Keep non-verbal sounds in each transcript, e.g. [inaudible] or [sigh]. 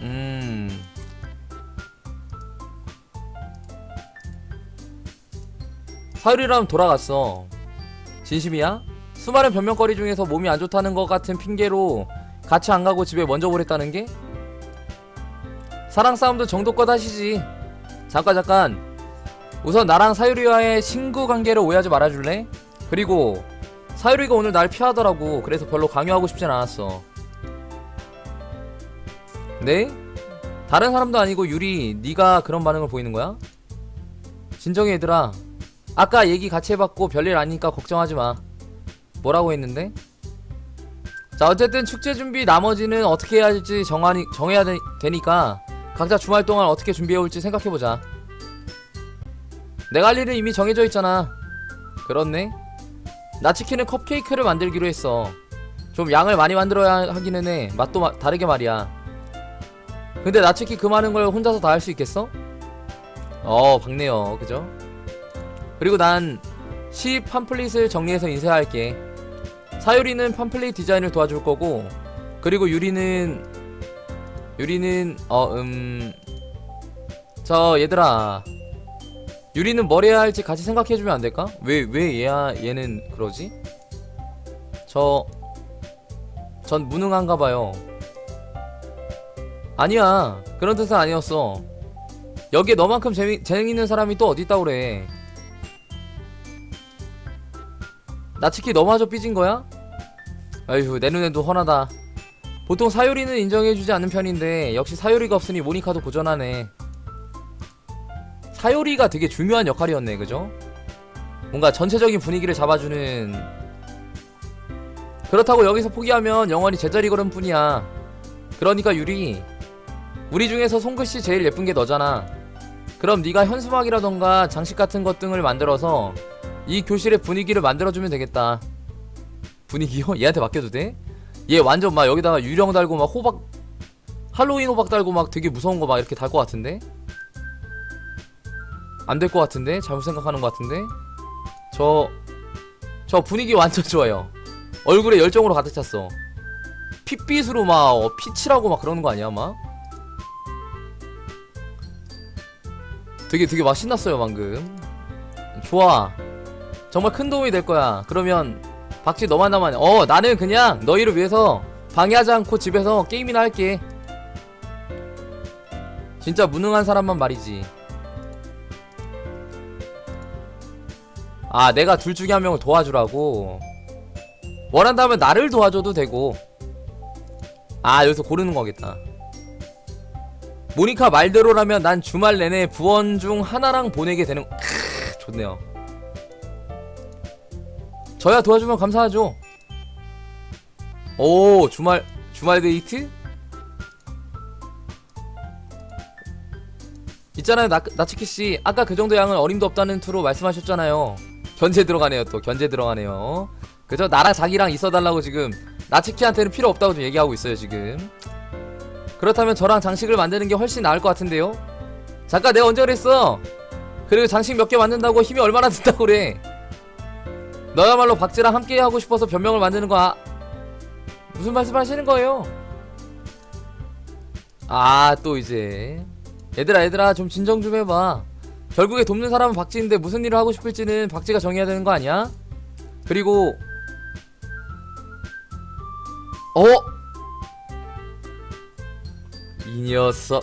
음. 사유리랑 돌아갔어. 진심이야? 수많은 변명거리 중에서 몸이 안 좋다는 것 같은 핑계로 같이 안 가고 집에 먼저 보냈다는 게? 사랑 싸움도 정도껏 하시지. 잠깐 잠깐. 우선 나랑 사유리와의 친구 관계를 오해하지 말아줄래? 그리고 사유리가 오늘 날 피하더라고. 그래서 별로 강요하고 싶진 않았어. 네? 다른 사람도 아니고 유리 네가 그런 반응을 보이는 거야? 진정해 얘들아. 아까 얘기 같이 해봤고 별일 아니니까 걱정하지 마. 뭐라고 했는데? 자 어쨌든 축제 준비 나머지는 어떻게 해야 할지 정하니, 정해야 되, 되니까 각자 주말 동안 어떻게 준비해 올지 생각해보자. 내가 할 일은 이미 정해져 있잖아. 그렇네? 나치키는 컵케이크를 만들기로 했어. 좀 양을 많이 만들어야 하기는 해. 맛도 마- 다르게 말이야 근데 나치키 그 많은 걸 혼자서 다 할 수 있겠어? 어 박네요 그죠? 그리고 난 시 팜플릿을 정리해서 인쇄할게 사유리는 팜플릿 디자인을 도와줄 거고 그리고 유리는 유리는 어음저 얘들아 유리는 뭘 해야 할지 같이 생각해주면 안 될까? 왜 왜 얘야 얘는 그러지? 저 전 무능한가 봐요. 아니야. 그런 뜻은 아니었어. 여기에 너만큼 재미, 재능 있는 사람이 또 있다 그래. 나치키 너마저 삐진 거야? 아휴 내 눈에도 훤하다. 보통 사유리는 인정해주지 않는 편인데 역시 사유리가 없으니 모니카도 고전하네. 사유리가 되게 중요한 역할이었네 그죠? 뭔가 전체적인 분위기를 잡아주는. 그렇다고 여기서 포기하면 영원히 제자리 걸음 뿐이야. 그러니까 유리 우리 중에서 손글씨 제일 예쁜 게 너잖아. 그럼 네가 현수막이라던가 장식 같은 것 등을 만들어서 이 교실의 분위기를 만들어주면 되겠다. 분위기요? 얘한테 맡겨도 돼? 얘 완전 막 여기다가 유령 달고 막 호박 할로윈 호박 달고 막 되게 무서운 거 막 이렇게 달 것 같은데? 안 될 것 같은데? 잘못 생각하는 것 같은데? 저... 저 분위기 완전 좋아요. 얼굴에 열정으로 가득 찼어. 핏빛으로 막 어, 피치라고 막 그러는 거 아니야 막? 되게 되게 막 신났어요 방금. 좋아. 정말 큰 도움이 될 거야. 그러면 박지 너만 나만 어 나는 그냥 너희를 위해서 방해하지 않고 집에서 게임이나 할게. 진짜 무능한 사람만 말이지. 아 내가 둘 중에 한 명을 도와주라고. 원한다면 나를 도와줘도 되고. 아 여기서 고르는 거겠다 모니카 말대로라면 난 주말 내내 부원 중 하나랑 보내게 되는 크, 좋네요. 저야 도와주면 감사하죠. 오 주말 주말 데이트? 있잖아요 나, 나치키씨. 아까 그 정도 양은 어림도 없다는 투로 말씀하셨잖아요. 견제 들어가네요 또. 견제 들어가네요. 그죠 나랑 자기랑 있어달라고 지금 나치키한테는 필요 없다고 좀 얘기하고 있어요 지금 그렇다면 저랑 장식을 만드는 게 훨씬 나을 것 같은데요? 잠깐 내가 언제 그랬어? 그리고 장식 몇 개 만든다고 힘이 얼마나 든다고 그래 너야말로 박지랑 함께 하고 싶어서 변명을 만드는 거 아... 무슨 말씀 하시는 거예요? 아 또 이제 얘들아 얘들아 좀 진정 좀 해봐 결국에 돕는 사람은 박지인데 무슨 일을 하고 싶을지는 박지가 정해야 되는 거 아니야? 그리고 어? 이 녀석.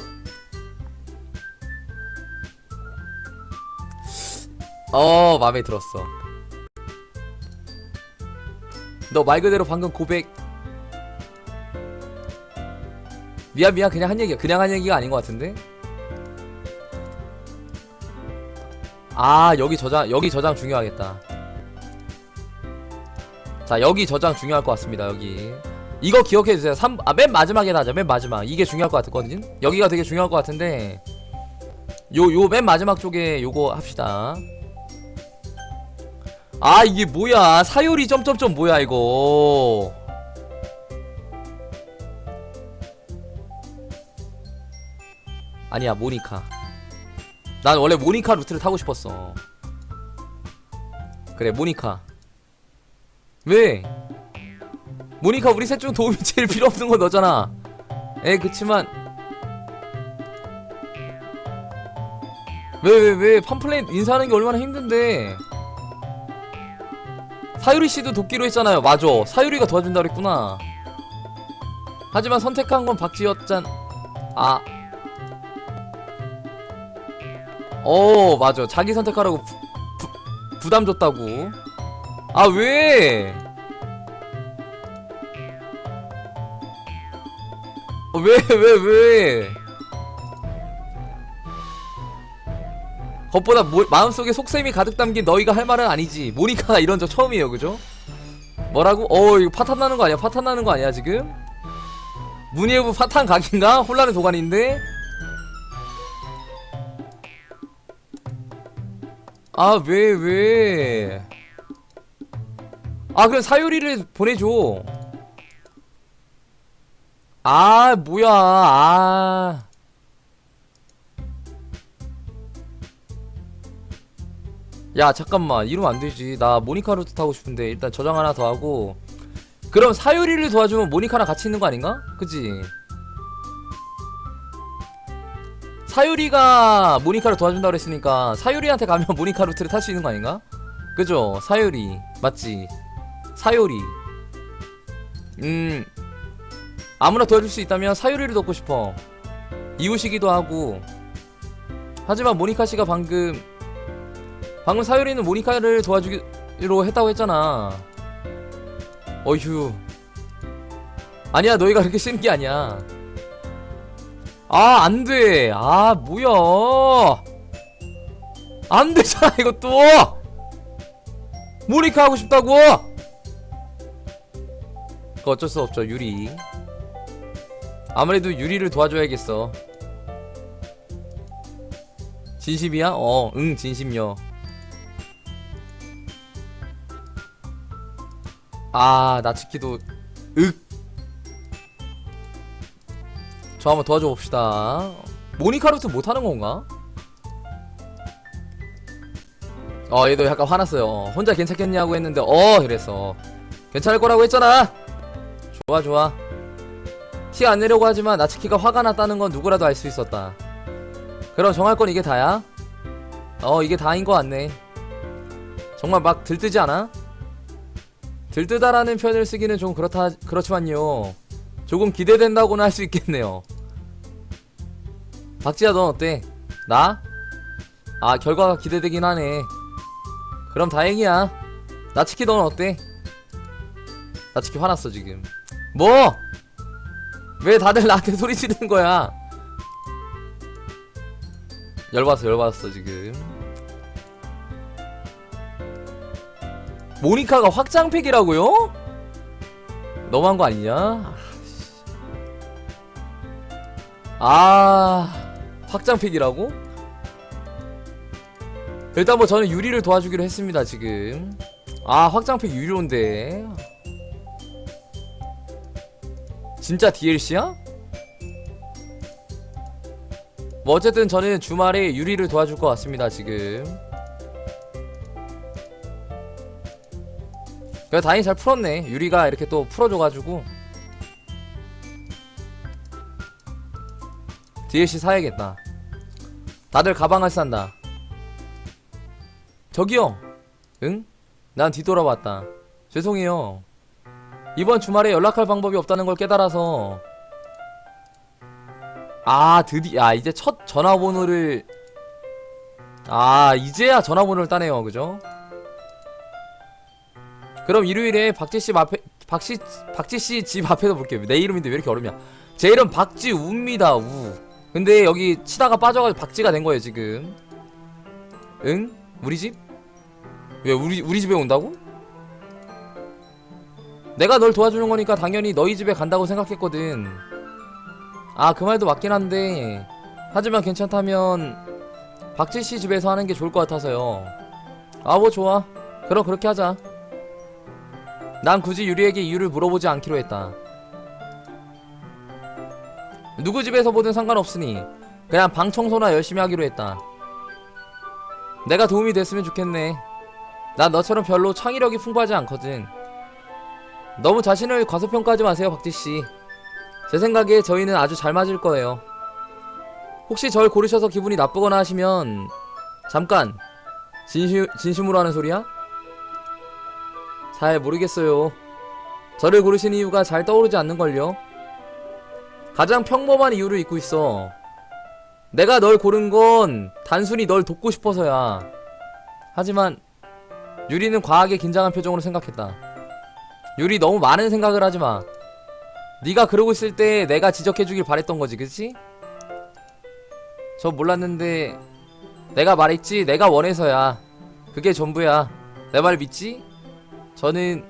어 마음에 들었어. 너 말 그대로 방금 고백. 미안 미안 그냥 한 얘기야. 그냥 한 얘기가 아닌 것 같은데? 아 여기 저장 여기 저장 중요하겠다. 자 여기 저장 중요할 것 같습니다 여기 이거 기억해 주세요. 3, 아, 맨 마지막에 나자. 맨 마지막. 이게 중요할 것 같거든. 여기가 되게 중요할 것 같은데. 요, 요 맨 마지막 쪽에 요거 합시다. 아, 이게 뭐야. 사요리 점점점 뭐야, 이거. 아니야, 모니카. 난 원래 모니카 루트를 타고 싶었어. 그래, 모니카. 왜? 모니카 우리 셋 중 도움이 제일 필요 없는 건 너잖아 에 그치만 왜 왜왜 왜, 왜? 팜플렛 인사하는 게 얼마나 힘든데 사유리 씨도 돕기로 했잖아요 맞아 사유리가 도와준다 그랬구나 하지만 선택한 건 박지였짠 아 어, 맞아. 자기 선택하라고 부, 부, 부담 줬다고. 아, 왜? 왜, 왜, 왜? 겉보다 모, 마음속에 속셈이 가득 담긴 너희가 할 말은 아니지. 모니카가 [laughs] 이런 적 처음이에요, 그죠? 뭐라고? 어, 이거 파탄 나는 거 아니야? 파탄 나는 거 아니야, 지금? 문예부 파탄 각인가? 혼란의 도가니인데? 아, 왜, 왜? 아, 그럼 사유리를 보내줘. 아, 뭐야, 아. 야, 잠깐만. 이러면 안 되지. 나 모니카 루트 타고 싶은데, 일단 저장 하나 더 하고. 그럼 사유리를 도와주면 모니카랑 같이 있는 거 아닌가? 그치? 사유리가 모니카를 도와준다고 그랬으니까 사유리한테 가면 [laughs] 모니카 루트를 탈 수 있는 거 아닌가? 그죠? 사유리 맞지? 사유리 음 아무나 도와줄 수 있다면 사유리를 돕고 싶어 이웃이기도 하고 하지만 모니카 씨가 방금 방금 사유리는 모니카를 도와주기로 했다고 했잖아 어휴 아니야 너희가 그렇게 쓰는 게 아니야 아, 안 돼. 아, 뭐야. 안 되잖아, 이것도. 모니카 하고 싶다고. 그 어쩔 수 없죠, 유리. 아무래도 유리를 도와줘야겠어. 진심이야? 어, 응, 진심요. 아, 나츠키도, 윽. 저 한번 도와줘 봅시다. 모니카루트 못하는 건가? 어 얘도 약간 화났어요. 혼자 괜찮겠냐고 했는데 어 이랬어. 괜찮을 거라고 했잖아. 좋아 좋아. 티 안 내려고 하지만 나츠키가 화가 났다는 건 누구라도 알 수 있었다. 그럼 정할 건 이게 다야? 어 이게 다인 거 같네. 정말 막 들뜨지 않아? 들뜨다라는 표현을 쓰기는 좀 그렇다 그렇지만요. 조금 기대된다고는 할 수 있겠네요. 박지야 넌 어때? 나? 아 결과가 기대되긴 하네. 그럼 다행이야. 나치키 넌 어때? 나치키 화났어 지금. 뭐? 왜 다들 나한테 소리 지르는 거야? 열받았어 열받았어 지금. 모니카가 확장팩이라고요? 너무한 거 아니냐? 아 확장팩이라고? 일단 뭐 저는 유리를 도와주기로 했습니다 지금 아 확장팩 유료인데 진짜 DLC야? 뭐 어쨌든 저는 주말에 유리를 도와줄 것 같습니다 지금 그래 다행히 잘 풀었네 유리가 이렇게 또 풀어줘가지고 DLC 사야겠다. 다들 가방을 싼다. 저기요. 응? 난 뒤돌아봤다. 죄송해요. 이번 주말에 연락할 방법이 없다는 걸 깨달아서 아 드디 아 이제 첫 전화번호를 아 이제야 전화번호를 따네요 그죠? 그럼 일요일에 박지씨 앞에 박씨 박지씨 집 앞에서 볼게요 내 이름인데 왜 이렇게 어렵냐 제 이름 박지우입니다 우 근데 여기 치다가 빠져가지고 박쥐가 된 거예요 지금. 응? 우리 집? 왜 우리 우리 집에 온다고? 내가 널 도와주는 거니까 당연히 너희 집에 간다고 생각했거든. 아 그 말도 맞긴 한데 하지만 괜찮다면 박지 씨 집에서 하는 게 좋을 것 같아서요. 아 뭐 좋아. 그럼 그렇게 하자. 난 굳이 유리에게 이유를 물어보지 않기로 했다. 누구 집에서 보든 상관없으니 그냥 방 청소나 열심히 하기로 했다. 내가 도움이 됐으면 좋겠네. 난 너처럼 별로 창의력이 풍부하지 않거든. 너무 자신을 과소평가하지 마세요, 박지씨. 제 생각에 저희는 아주 잘 맞을 거예요. 혹시 절 고르셔서 기분이 나쁘거나 하시면 잠깐 진심 진심으로 하는 소리야? 잘 모르겠어요. 저를 고르신 이유가 잘 떠오르지 않는걸요. 가장 평범한 이유를 잊고 있어. 내가 널 고른 건 단순히 널 돕고 싶어서야. 하지만 유리는 과하게 긴장한 표정으로 생각했다. 유리 너무 많은 생각을 하지 마. 네가 그러고 있을 때 내가 지적해주길 바랬던 거지, 그치? 저 몰랐는데 내가 말했지, 내가 원해서야. 그게 전부야. 내 말 믿지? 저는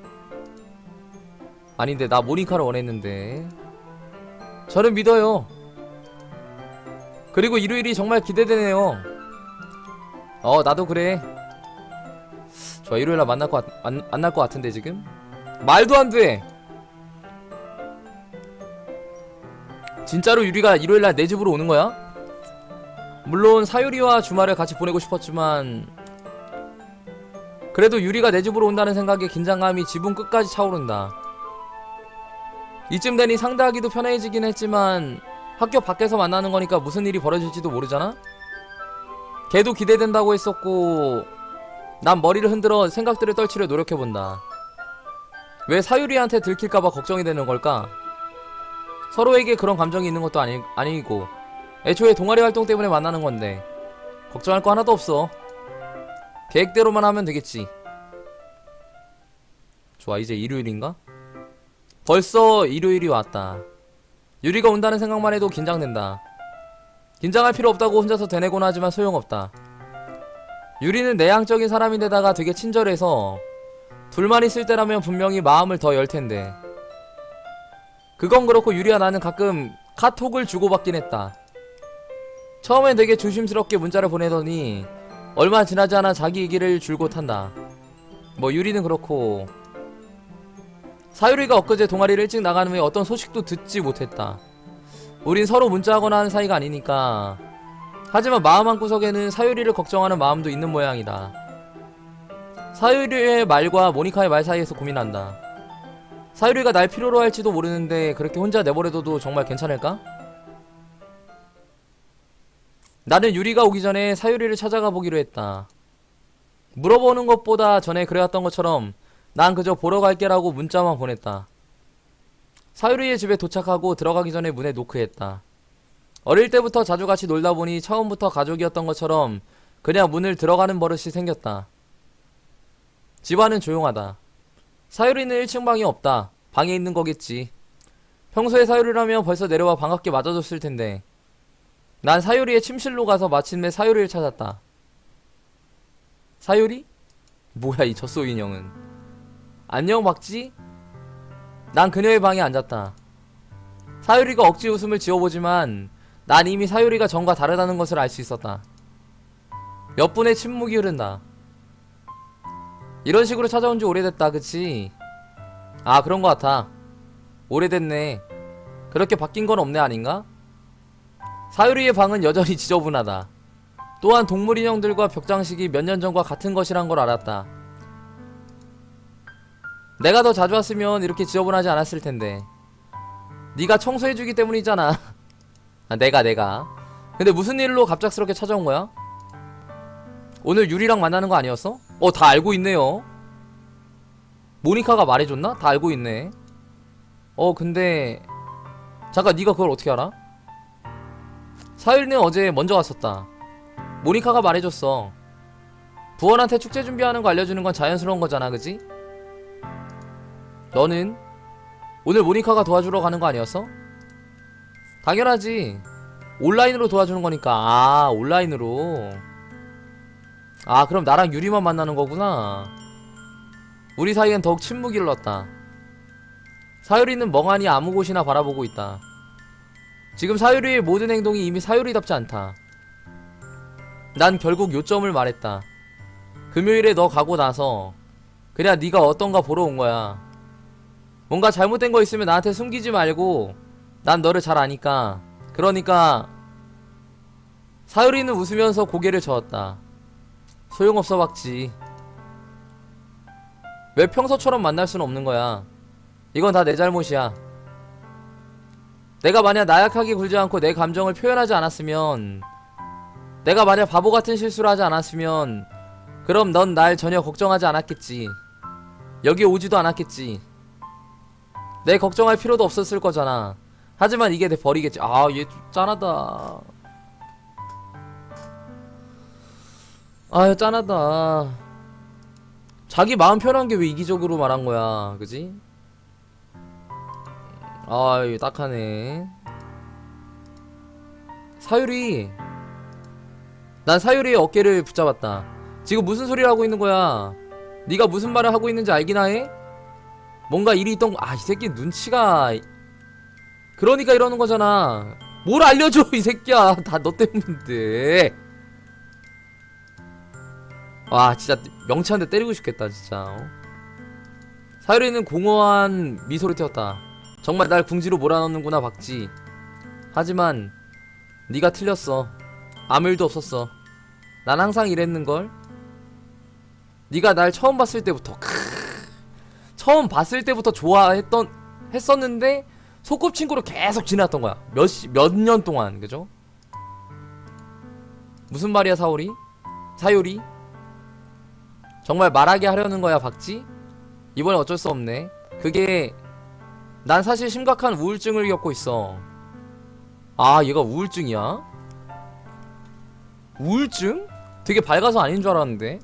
아닌데 나 모니카를 원했는데 저는 믿어요. 그리고 일요일이 정말 기대되네요. 어 나도 그래. 좋아 일요일날 만날 것 같, 안, 만날 것 같은데 지금 말도 안 돼. 진짜로 유리가 일요일날 내 집으로 오는 거야? 물론 사유리와 주말을 같이 보내고 싶었지만 그래도 유리가 내 집으로 온다는 생각에 긴장감이 지붕 끝까지 차오른다. 이쯤 되니 상대하기도 편해지긴 했지만 학교 밖에서 만나는 거니까 무슨 일이 벌어질지도 모르잖아? 걔도 기대된다고 했었고 난 머리를 흔들어 생각들을 떨치려 노력해본다. 왜 사유리한테 들킬까봐 걱정이 되는 걸까? 서로에게 그런 감정이 있는 것도 아니, 아니고 애초에 동아리 활동 때문에 만나는 건데 걱정할 거 하나도 없어. 계획대로만 하면 되겠지. 좋아, 이제 일요일인가? 벌써 일요일이 왔다. 유리가 온다는 생각만 해도 긴장된다. 긴장할 필요 없다고 혼자서 되뇌곤 하지만 소용없다. 유리는 내향적인 사람인데다가 되게 친절해서 둘만 있을 때라면 분명히 마음을 더 열 텐데. 그건 그렇고 유리와 나는 가끔 카톡을 주고받긴 했다. 처음엔 되게 조심스럽게 문자를 보내더니 얼마 지나지 않아 자기 얘기를 줄곧 한다. 뭐 유리는 그렇고 사유리가 엊그제 동아리를 일찍 나가는 후에 어떤 소식도 듣지 못했다. 우린 서로 문자하거나 하는 사이가 아니니까. 하지만 마음 한구석에는 사유리를 걱정하는 마음도 있는 모양이다. 사유리의 말과 모니카의 말 사이에서 고민한다. 사유리가 날 필요로 할지도 모르는데 그렇게 혼자 내버려둬도 정말 괜찮을까? 나는 유리가 오기 전에 사유리를 찾아가 보기로 했다. 물어보는 것보다 전에 그래왔던 것처럼 난 그저 보러 갈게라고 문자만 보냈다. 사유리의 집에 도착하고 들어가기 전에 문에 노크했다. 어릴 때부터 자주 같이 놀다 보니 처음부터 가족이었던 것처럼 그냥 문을 들어가는 버릇이 생겼다. 집안은 조용하다. 사유리는 1층 방이 없다. 방에 있는 거겠지. 평소에 사유리라면 벌써 내려와 반갑게 맞아줬을 텐데. 난 사유리의 침실로 가서 마침내 사유리를 찾았다. 사유리? 뭐야 이 젖소 인형은. 안녕 박지? 난 그녀의 방에 앉았다. 사유리가 억지 웃음을 지어보지만 난 이미 사유리가 전과 다르다는 것을 알 수 있었다. 몇 분의 침묵이 흐른다. 이런 식으로 찾아온 지 오래됐다, 그치? 아, 그런 것 같아. 오래됐네. 그렇게 바뀐 건 없네, 아닌가? 사유리의 방은 여전히 지저분하다. 또한 동물 인형들과 벽장식이 몇 년 전과 같은 것이란 걸 알았다. 내가 더 자주 왔으면 이렇게 지저분하지 않았을 텐데. 네가 청소해주기 때문이잖아. [laughs] 아, 내가 내가. 근데 무슨 일로 갑작스럽게 찾아온 거야? 오늘 유리랑 만나는 거 아니었어? 어, 다 알고 있네요. 모니카가 말해줬나? 다 알고 있네. 어, 근데 잠깐 네가 그걸 어떻게 알아? 사유리는 어제 먼저 왔었다. 모니카가 말해줬어. 부원한테 축제 준비하는 거 알려주는 건 자연스러운 거잖아, 그지? 너는 오늘 모니카가 도와주러 가는 거 아니었어? 당연하지. 온라인으로 도와주는 거니까. 아, 온라인으로. 아, 그럼 나랑 유리만 만나는 거구나. 우리 사이엔 더욱 침묵이 흘렀다. 사유리는 멍하니 아무 곳이나 바라보고 있다. 지금 사유리의 모든 행동이 이미 사유리답지 않다. 난 결국 요점을 말했다. 금요일에 너 가고 나서 그냥 네가 어떤가 보러 온 거야. 뭔가 잘못된 거 있으면 나한테 숨기지 말고 난 너를 잘 아니까. 그러니까 사유리는 웃으면서 고개를 저었다. 소용없어 박지. 왜 평소처럼 만날 수는 없는 거야. 이건 다 내 잘못이야. 내가 만약 나약하게 굴지 않고 내 감정을 표현하지 않았으면 내가 만약 바보 같은 실수를 하지 않았으면 그럼 넌 날 전혀 걱정하지 않았겠지. 여기 오지도 않았겠지. 내 걱정할 필요도 없었을 거잖아. 하지만 이게 내 버리겠지. 아, 얘 짠하다. 아유, 짠하다. 자기 마음 편한 게 왜 이기적으로 말한 거야, 그지? 아유, 딱하네. 사유리. 난 사유리의 어깨를 붙잡았다. 지금 무슨 소리를 하고 있는 거야? 네가 무슨 말을 하고 있는지 알기나 해? 뭔가 일이 있던 거- 아, 이 새끼 눈치가 그러니까 이러는 거잖아. 뭘 알려줘, 이 새끼야. [laughs] 다 너 때문인데. 와, 진짜 명치 한 대 때리고 싶겠다, 진짜. 어? 사유리는 공허한 미소를 띄었다. 정말 날 궁지로 몰아넣는구나, 박지. 하지만 네가 틀렸어. 아무 일도 없었어. 난 항상 이랬는걸. 네가 날 처음 봤을 때부터 크으, 처음 봤을 때부터 좋아했던 했었는데 소꿉친구로 계속 지났던 거야. 몇몇 년 동안. 그죠? 무슨 말이야, 사오리? 사요리? 정말 말하게 하려는 거야, 박지? 이번에 어쩔 수 없네. 그게 난 사실 심각한 우울증을 겪고 있어. 아, 얘가 우울증이야? 우울증? 되게 밝아서 아닌 줄 알았는데.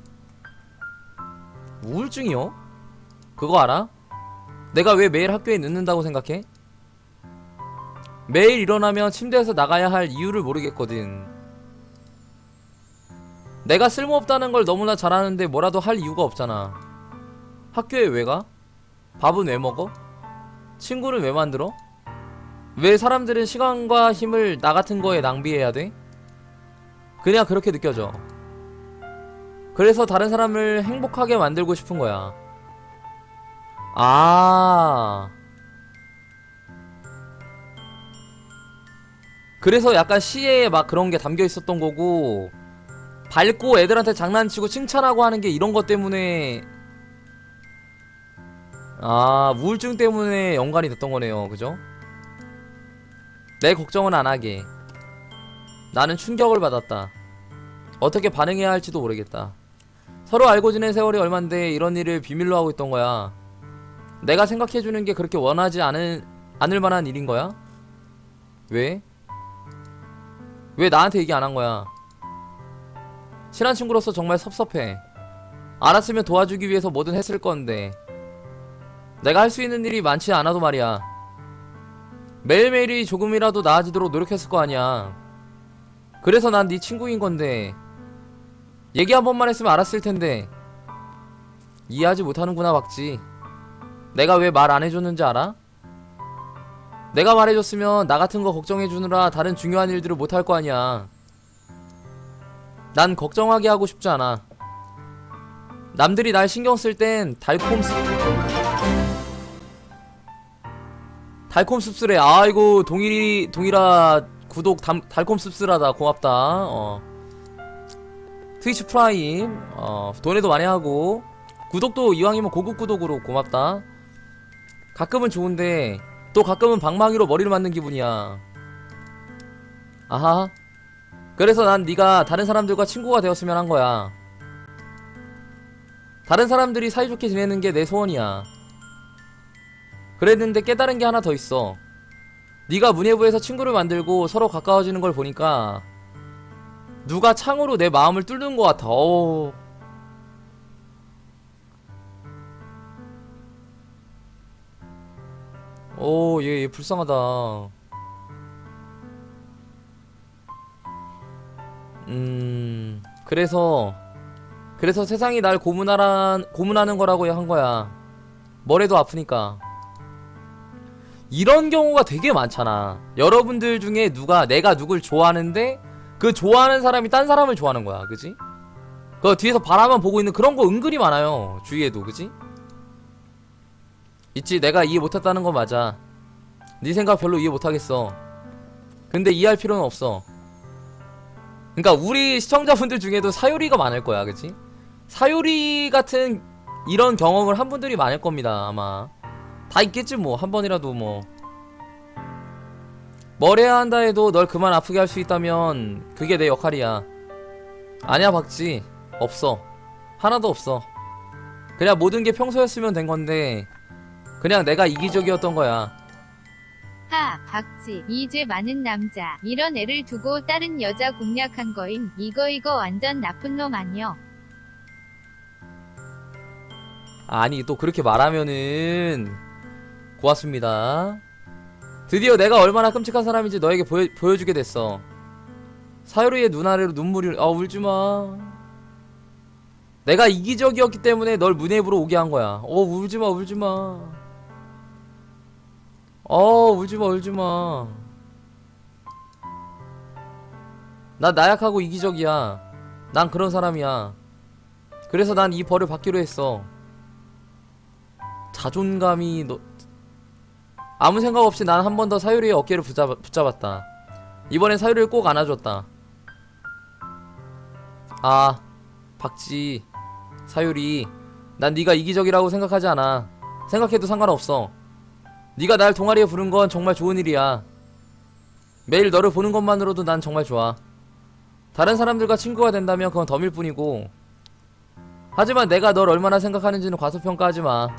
우울증이요? 그거 알아? 내가 왜 매일 학교에 늦는다고 생각해? 매일 일어나면 침대에서 나가야 할 이유를 모르겠거든. 내가 쓸모없다는 걸 너무나 잘 아는데 뭐라도 할 이유가 없잖아. 학교에 왜 가? 밥은 왜 먹어? 친구를 왜 만들어? 왜 사람들은 시간과 힘을 나 같은 거에 낭비해야 돼? 그냥 그렇게 느껴져. 그래서 다른 사람을 행복하게 만들고 싶은 거야. 아. 그래서 약간 시에 막 그런 게 담겨 있었던 거고, 밝고 애들한테 장난치고 칭찬하고 하는 게 이런 것 때문에, 아, 우울증 때문에 연관이 됐던 거네요. 그죠? 내 걱정은 안 하게. 나는 충격을 받았다. 어떻게 반응해야 할지도 모르겠다. 서로 알고 지낸 세월이 얼만데 이런 일을 비밀로 하고 있던 거야. 내가 생각해주는 게 그렇게 원하지 않은, 않을 만한 일인 거야? 왜? 왜 나한테 얘기 안 한 거야? 친한 친구로서 정말 섭섭해. 알았으면 도와주기 위해서 뭐든 했을 건데. 내가 할 수 있는 일이 많지 않아도 말이야. 매일매일이 조금이라도 나아지도록 노력했을 거 아니야. 그래서 난 네 친구인 건데. 얘기 한 번만 했으면 알았을 텐데. 이해하지 못하는구나, 박지. 내가 왜 말 안 해줬는지 알아? 내가 말해줬으면 나 같은 거 걱정해주느라 다른 중요한 일들을 못할 거 아니야. 난 걱정하게 하고 싶지 않아. 남들이 날 신경 쓸 땐 달콤 씁... 달콤 씁쓸해. 아이고 동일이 동일아 구독 담, 달콤 씁쓸하다. 고맙다. 어. 트위치 프라임 어 돈에도 많이 하고 구독도 이왕이면 고급 구독으로 고맙다. 가끔은 좋은데 또 가끔은 방망이로 머리를 맞는 기분이야. 아하. 그래서 난 네가 다른 사람들과 친구가 되었으면 한 거야. 다른 사람들이 사이좋게 지내는 게 내 소원이야. 그랬는데 깨달은 게 하나 더 있어. 네가 문예부에서 친구를 만들고 서로 가까워지는 걸 보니까 누가 창으로 내 마음을 뚫는 것 같아. 어우. 오, 얘, 얘 불쌍하다. 음, 그래서, 그래서 세상이 날 고문하란, 고문하는 거라고 한 거야. 뭐래도 아프니까. 이런 경우가 되게 많잖아. 여러분들 중에 누가 내가 누굴 좋아하는데 그 좋아하는 사람이 딴 사람을 좋아하는 거야. 그지? 그 뒤에서 바라만 보고 있는 그런 거 은근히 많아요. 주위에도. 그지? 있지. 내가 이해 못 했다는 건 맞아. 네 생각 별로 이해 못 하겠어. 근데 이해할 필요는 없어. 그러니까 우리 시청자분들 중에도 사유리가 많을 거야. 그지? 사유리 같은 이런 경험을 한 분들이 많을 겁니다. 아마. 다 있겠지 뭐 한 번이라도 뭐 뭘 해야 한다 해도 널 그만 아프게 할 수 있다면 그게 내 역할이야 아니야 박지 없어 하나도 없어 그냥 모든 게 평소였으면 된 건데 그냥 내가 이기적이었던 거야 하, 박지, 이제 많은 남자, 이런 애를 두고 다른 여자 공략한 거임. 이거 이거 완전 나쁜 놈 아니여. 아니 또 그렇게 말하면은 고맙습니다. 드디어 내가 얼마나 끔찍한 사람인지 너에게 보여, 보여주게 됐어. 사유리의 눈 아래로 눈물이 아 울지마. 내가 이기적이었기 때문에 널 문앱으로 오게 한 거야. 어 울지마 울지마 어 울지마 울지마. 나 나약하고 이기적이야. 난 그런 사람이야. 그래서 난 이 벌을 받기로 했어. 자존감이 너 아무 생각 없이 난 한 번 더 사유리의 어깨를 붙잡, 붙잡았다. 이번엔 사유리를 꼭 안아줬다. 아 박지. 사유리. 난 네가 이기적이라고 생각하지 않아. 생각해도 상관없어 네가 날 동아리에 부른 건 정말 좋은 일이야. 매일 너를 보는 것만으로도 난 정말 좋아. 다른 사람들과 친구가 된다면 그건 덤일 뿐이고. 하지만 내가 널 얼마나 생각하는지는 과소평가하지 마.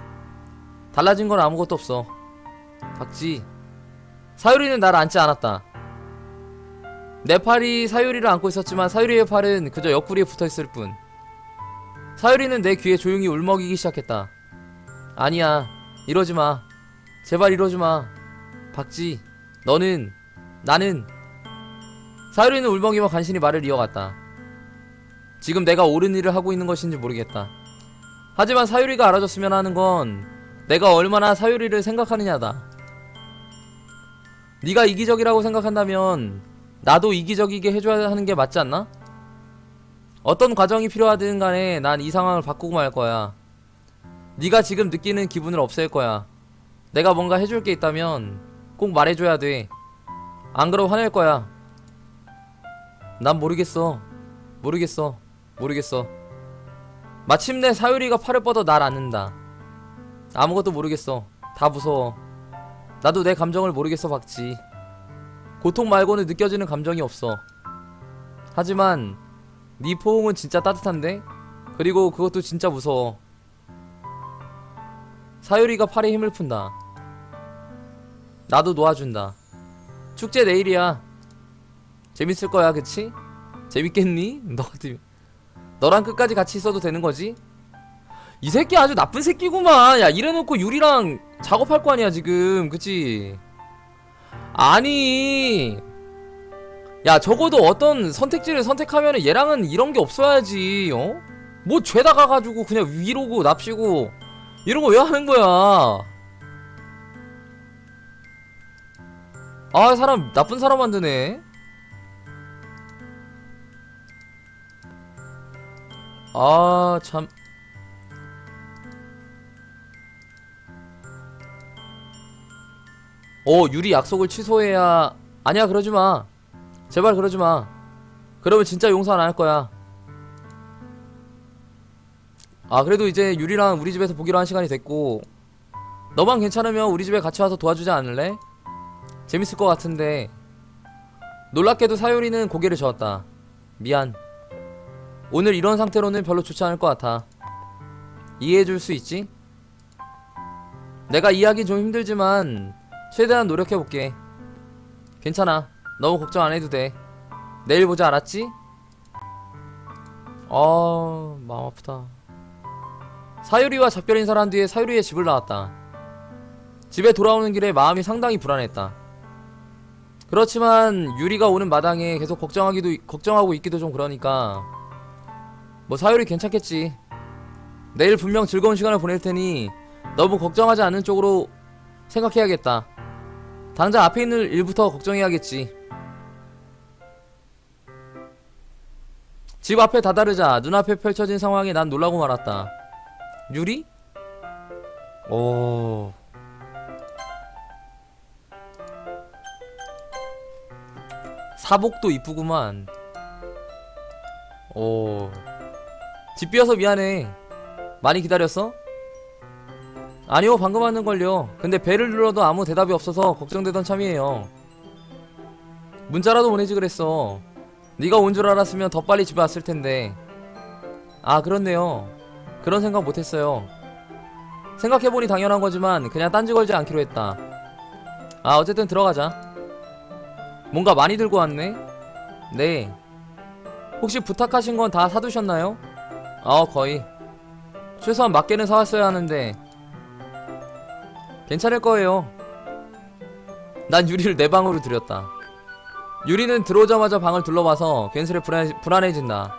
달라진 건 아무것도 없어. 박지 사유리는 날 안지 않았다. 내 팔이 사유리를 안고 있었지만 사유리의 팔은 그저 옆구리에 붙어 있을 뿐. 사유리는 내 귀에 조용히 울먹이기 시작했다. 아니야 이러지 마 제발 이러지 마 박지 너는 나는 사유리는 울먹이며 간신히 말을 이어갔다 지금 내가 옳은 일을 하고 있는 것인지 모르겠다 하지만 사유리가 알아줬으면 하는 건 내가 얼마나 사유리를 생각하느냐다. 네가 이기적이라고 생각한다면 나도 이기적이게 해줘야 하는 게 맞지 않나? 어떤 과정이 필요하든 간에 난 이 상황을 바꾸고 말 거야. 네가 지금 느끼는 기분을 없앨 거야. 내가 뭔가 해줄 게 있다면 꼭 말해줘야 돼. 안 그러면 화낼 거야. 난 모르겠어. 모르겠어. 모르겠어. 마침내 사유리가 팔을 뻗어 날 안는다. 아무것도 모르겠어. 다 무서워. 나도 내 감정을 모르겠어, 박지. 고통 말고는 느껴지는 감정이 없어. 하지만 네 포옹은 진짜 따뜻한데? 그리고 그것도 진짜 무서워. 사유리가 팔에 힘을 푼다. 나도 놓아준다. 축제 내일이야. 재밌을 거야, 그치? 재밌겠니? [laughs] 너 같으면. 너랑 끝까지 같이 있어도 되는 거지? 이 새끼 아주 나쁜 새끼구만. 야, 이래놓고 유리랑 작업할 거 아니야, 지금. 그치? 아니. 야, 적어도 어떤 선택지를 선택하면은 얘랑은 이런 게 없어야지, 어? 뭐 죄다 가가지고 그냥 위로고 납치고 이런 거 왜 하는 거야? 아, 사람, 나쁜 사람 만드네. 아, 참. 어 유리 약속을 취소해야 아니야 그러지 마 제발 그러지 마 그러면 진짜 용서 안 할 거야 아 그래도 이제 유리랑 우리 집에서 보기로 한 시간이 됐고 너만 괜찮으면 우리 집에 같이 와서 도와주지 않을래? 재밌을 것 같은데 놀랍게도 사유리는 고개를 저었다 미안 오늘 이런 상태로는 별로 좋지 않을 것 같아 이해해줄 수 있지? 내가 이해하기 좀 힘들지만 최대한 노력해볼게. 괜찮아. 너무 걱정 안 해도 돼. 내일 보자, 알았지? 아, 마음 아프다. 사유리와 작별 인사를 한 뒤에 사유리의 집을 나왔다. 집에 돌아오는 길에 마음이 상당히 불안했다. 그렇지만 유리가 오는 마당에 계속 걱정하기도 걱정하고 있기도 좀 그러니까 뭐 사유리 괜찮겠지. 내일 분명 즐거운 시간을 보낼 테니 너무 걱정하지 않는 쪽으로 생각해야겠다. 당장 앞에 있는 일부터 걱정해야겠지. 집 앞에 다다르자 눈앞에 펼쳐진 상황에 난 놀라고 말았다. 유리? 오. 사복도 이쁘구만. 오. 집 비어서 미안해. 많이 기다렸어? 아니요 방금 왔는걸요 근데 배를 눌러도 아무 대답이 없어서 걱정되던 참이에요 문자라도 보내지 그랬어 네가 온 줄 알았으면 더 빨리 집에 왔을 텐데. 아, 그렇네요. 그런 생각 못 했어요. 생각해보니 당연한 거지만 그냥 딴지 걸지 않기로 했다. 아, 어쨌든 들어가자. 뭔가 많이 들고 왔네? 네. 혹시 부탁하신 건 다 사두셨나요? 아, 거의. 최소한 몇 개는 사왔어야 하는데. 괜찮을 거예요. 난 유리를 내 방으로 들였다. 유리는 들어오자마자 방을 둘러봐서 괜스레 불안, 불안해진다.